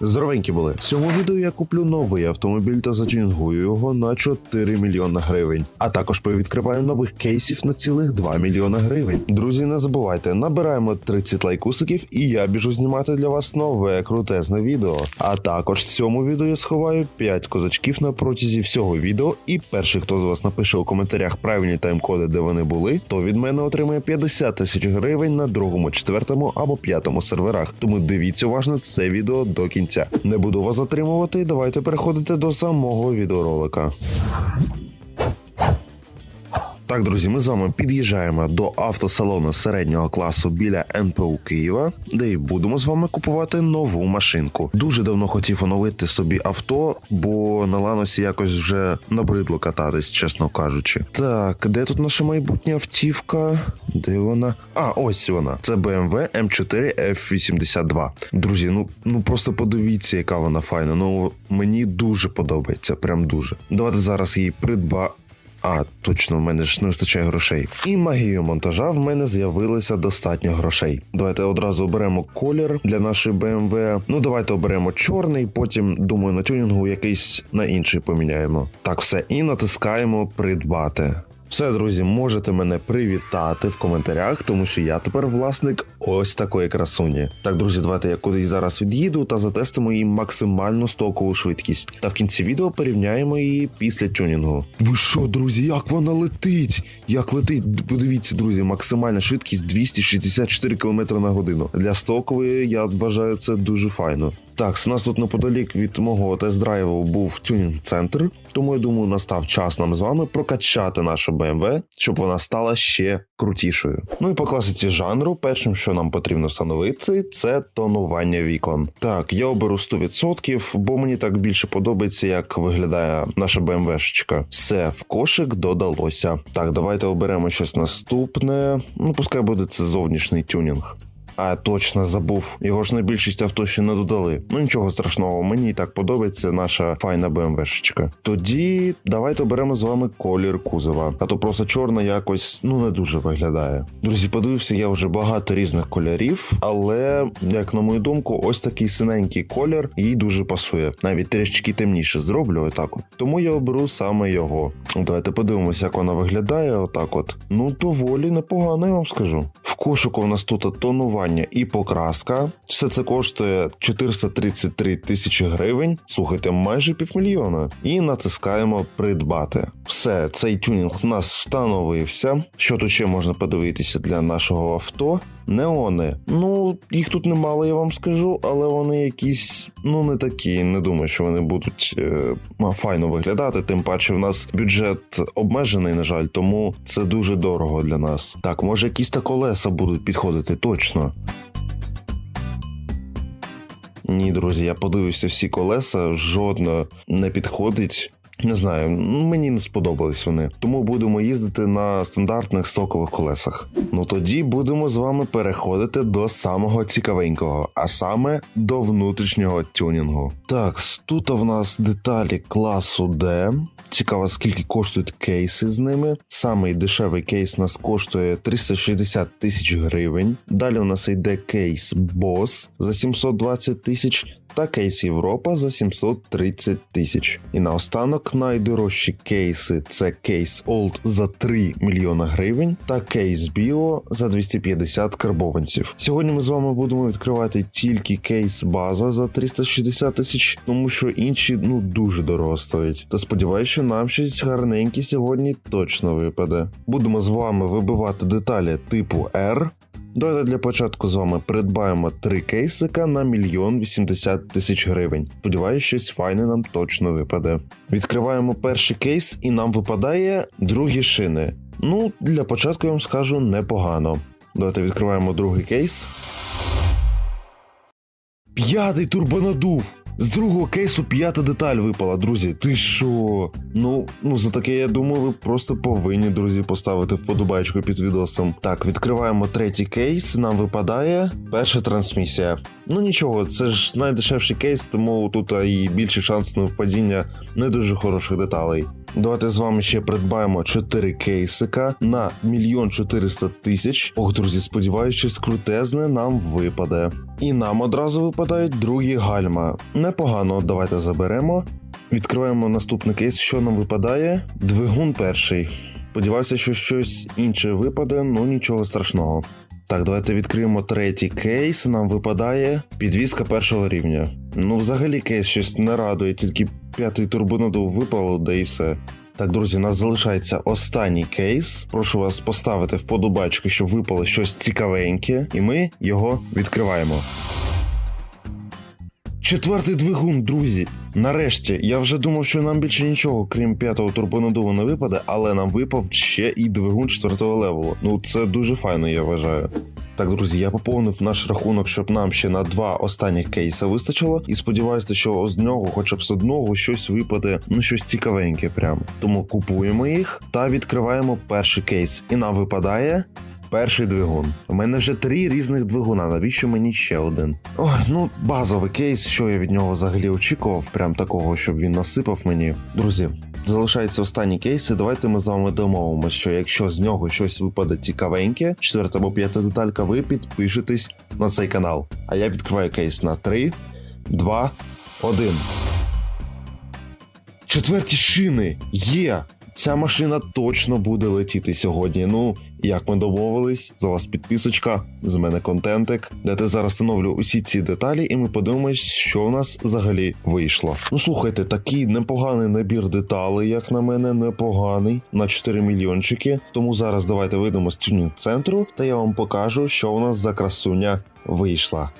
Здоровенькі були. В цьому відео я куплю новий автомобіль та затюнінгую його на 4 мільйона гривень. А також повідкриваю нових кейсів на цілих 2 мільйона гривень. Друзі, не забувайте, набираємо 30 лайкусиків, і я біжу знімати для вас нове крутезне відео. А також в цьому відео я сховаю 5 козачків на протязі всього відео. І перший, хто з вас напише у коментарях правильні тайм-коди, де вони були, то від мене отримає 50 тисяч гривень на другому, четвертому або п'ятому серверах. Тому дивіться уважно це відео до кінця. Не буду вас затримувати. Давайте переходити до самого відеоролика. Так, друзі, ми з вами під'їжджаємо до автосалону середнього класу біля НПУ Києва, де і будемо з вами купувати нову машинку. Дуже давно хотів оновити собі авто, бо на ланосі якось вже набридло кататись, чесно кажучи. Так, де тут наша майбутня автівка? Де вона? А, ось вона. Це BMW M4 F82. Друзі, ну ну просто подивіться, яка вона файна. Ну мені дуже подобається, прям дуже. Давайте зараз її придба. А, точно, в мене ж не вистачає грошей. І магією монтажа в мене з'явилося достатньо грошей. Давайте одразу оберемо колір для нашої BMW. Ну, давайте оберемо чорний, потім, думаю, на тюнінгу якийсь на інший поміняємо. Так, все, і натискаємо придбати. Все, друзі, можете мене привітати в коментарях, тому що я тепер власник ось такої красуні. Так, друзі, давайте я кудись зараз від'їду та затестимо її максимальну стокову швидкість. Та в кінці відео порівняємо її після тюнінгу. Ви що, друзі, як вона летить? Як летить? Подивіться, друзі, максимальна швидкість 264 км на годину. Для стокової я вважаю це дуже файно. Так, у нас тут неподалік від мого тест-драйву був тюнінг-центр, тому я думаю, настав час нам з вами прокачати нашу BMW, щоб вона стала ще крутішою. Ну і по класиці жанру, першим, що нам потрібно встановити, це тонування вікон. Так, я оберу 100%, бо мені так більше подобається, як виглядає наша BMW-шечка. Все, в кошик додалося. Так, давайте оберемо щось наступне. Ну, пускай буде це зовнішній тюнінг. А точно забув. Його ж на більшість авто ще не додали. Ну нічого страшного, мені і так подобається наша файна БМВшечка. Тоді давайте оберемо з вами колір кузова. А то просто чорна якось ну не дуже виглядає. Друзі, подивився я вже багато різних кольорів, але як на мою думку, ось такий синенький колір їй дуже пасує. Навіть трішки темніше зроблю отак. От тому я оберу саме його. Давайте подивимося, як вона виглядає. Отак, от ну доволі непогано, я вам скажу. В кошику у нас тут тонування і покраска. Все це коштує 433 тисячі гривень. Слухайте, майже півмільйона. І натискаємо придбати. Все, цей тюнінг у нас встановився. Що тут ще можна подивитися для нашого авто? Неони. Ну, їх тут немало, я вам скажу, але вони якісь, ну не такі. Не думаю, що вони будуть е, файно виглядати. Тим паче, в нас бюджет обмежений, на жаль, тому це дуже дорого для нас. Так, може, якісь та колеса будуть підходити точно. Ні, друзі, я подивився всі колеса, жодна не підходить. Не знаю, мені не сподобались вони. Тому будемо їздити на стандартних стокових колесах. Ну тоді будемо з вами переходити до самого цікавенького, а саме до внутрішнього тюнінгу. Так, тут в нас деталі класу D. Цікаво, скільки коштують кейси з ними. Самий дешевий кейс у нас коштує 360 тисяч гривень. Далі у нас йде кейс Boss за 720 тисяч. Та кейс Європа за 730 тисяч. І наостанок найдорожчі кейси це кейс Old за 3 мільйона гривень та кейс Bio за 250 карбованців. Сьогодні ми з вами будемо відкривати тільки кейс база за 360 тисяч, тому що інші ну дуже дорого стоять. Та сподіваюся, що нам щось гарненьке сьогодні точно випаде. Будемо з вами вибивати деталі типу R. Давайте для початку з вами придбаємо три кейсика на мільйон вісімдесят тисяч гривень. Сподіваюсь, щось файне нам точно випаде. Відкриваємо перший кейс, і нам випадає другі шини. Ну, для початку я вам скажу непогано. Давайте відкриваємо другий кейс. П'ятий турбонадув! З другого кейсу п'ята деталь випала, друзі. Ти що? Ну, ну за таке, я думаю, ви просто повинні, друзі, поставити вподобайку під відосом. Так, відкриваємо третій кейс. Нам випадає перша трансмісія. Ну нічого, це ж найдешевший кейс, тому тут і більший шанс на впадіння не дуже хороших деталей. Давайте з вами ще придбаємо 4 кейсика на мільйон 400 тисяч. Ох, друзі, сподіваюся, щось крутезне нам випаде. І нам одразу випадають другі гальма. Непогано, давайте заберемо. Відкриваємо наступний кейс. Що нам випадає? Двигун перший. Сподіваюся, що щось інше випаде, ну нічого страшного. Так, давайте відкриємо третій кейс. Нам випадає підвізка першого рівня. Ну, взагалі, кейс щось не радує, тільки п'ятий турбонадув випало, да і все. Так, друзі, у нас залишається останній кейс. Прошу вас поставити вподобачку, щоб випало щось цікавеньке, і ми його відкриваємо. Четвертий двигун, друзі. Нарешті, я вже думав, що нам більше нічого, крім п'ятого турбонадуву, не випаде, але нам випав ще і двигун четвертого левелу. Ну це дуже файно, я вважаю. Так, друзі, я поповнив наш рахунок, щоб нам ще на два останніх кейса вистачило, і сподіваюся, що з нього, хоча б з одного, щось випаде, ну щось цікавеньке прям. Тому купуємо їх та відкриваємо перший кейс. І нам випадає Перший двигун. У мене вже три різних двигуна. Навіщо мені ще один? Ой, ну базовий кейс, що я від нього взагалі очікував, прям такого, щоб він насипав мені. Друзі, залишаються останні кейси. Давайте ми з вами домовимося, що якщо з нього щось випаде цікавеньке, четверта або п'ята деталька, ви підпишетесь на цей канал. А я відкриваю кейс на 3, 2, 1. Четверті шини є. Ця машина точно буде летіти сьогодні. Ну, як ми домовились, за вас підписочка, з мене контентик, де я зараз встановлю усі ці деталі, і ми подивимось, що у нас взагалі вийшло. Ну слухайте, такий непоганий набір деталей, як на мене, непоганий на 4 мільйончики. Тому зараз давайте вийдемо з тюнінг центру, та я вам покажу, що у нас за красуня вийшла.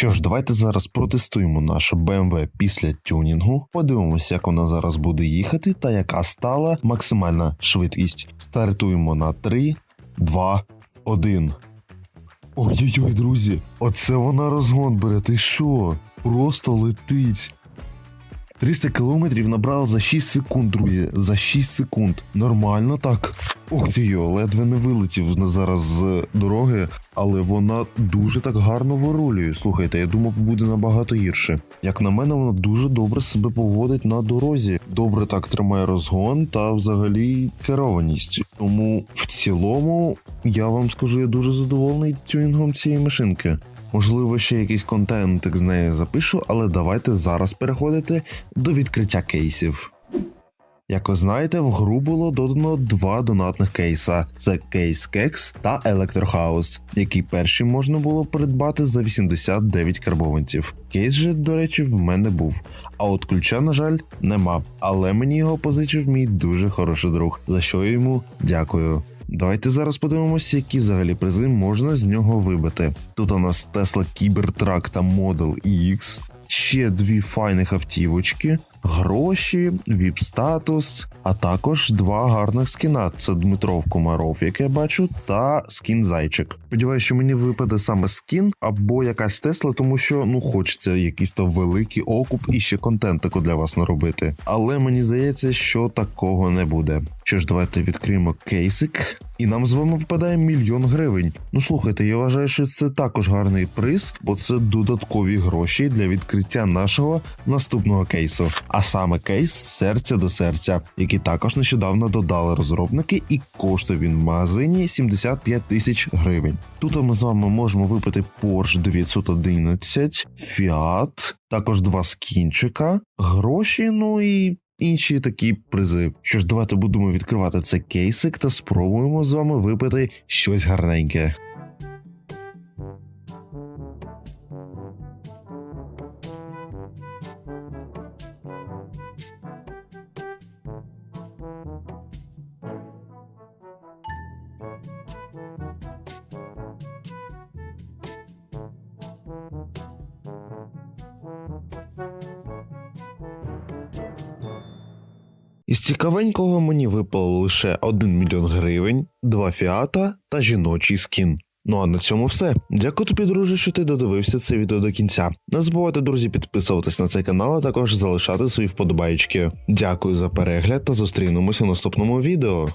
Що ж, давайте зараз протестуємо нашу BMW після тюнінгу. Подивимося, як вона зараз буде їхати та яка стала максимальна швидкість. Стартуємо на 3, 2, 1. Ой-ой-ой, друзі, оце вона розгон бере. Ти що? Просто летить. 300 кілометрів набрала за 6 секунд, друзі. За 6 секунд. Нормально так. Ох ти йо, ледве не вилетів зараз з дороги, але вона дуже так гарно вирулює. Слухайте, я думав, буде набагато гірше. Як на мене, вона дуже добре себе поводить на дорозі. Добре так тримає розгон та взагалі керованість. Тому в цілому я вам скажу, я дуже задоволений тюнінгом цієї машинки. Можливо, ще якийсь контентик з нею запишу, але давайте зараз переходити до відкриття кейсів. Як ви знаєте, в гру було додано два донатних кейса: це кейс Кекс та Електрохаус, які перші можна було придбати за 89 карбованців. Кейс же, до речі, в мене був. А от ключа, на жаль, нема. Але мені його позичив мій дуже хороший друг, за що йому дякую. Давайте зараз подивимося, які взагалі призи можна з нього вибити. Тут у нас Tesla Cybertruck та Model X, ще дві файних автівочки, гроші, віп-статус, а також два гарних скіна. Це Дмитров Комаров, як я бачу, та скін Зайчик. Сподіваюся, що мені випаде саме скін або якась Тесла, тому що ну хочеться якийсь там великий окуп і ще контентику для вас наробити. Але мені здається, що такого не буде. Що ж, давайте відкриємо кейсик. І нам з вами випадає мільйон гривень. Ну слухайте, я вважаю, що це також гарний приз, бо це додаткові гроші для відкриття нашого наступного кейсу. А саме кейс серця до серця, який також нещодавно додали розробники, і коштує він в магазині 75 тисяч гривень. Тут ми з вами можемо випити Porsche 911, Fiat, також два скінчика, гроші, ну і інші такі призи. Що ж, давайте будемо відкривати цей кейсик та спробуємо з вами випити щось гарненьке. Із цікавенького мені випало лише 1 мільйон гривень, два фіата та жіночий скін. Ну а на цьому все. Дякую тобі, друже, що ти додивився це відео до кінця. Не забувайте, друзі, підписуватись на цей канал, а також залишати свої вподобайки. Дякую за перегляд та зустрінемося в наступному відео.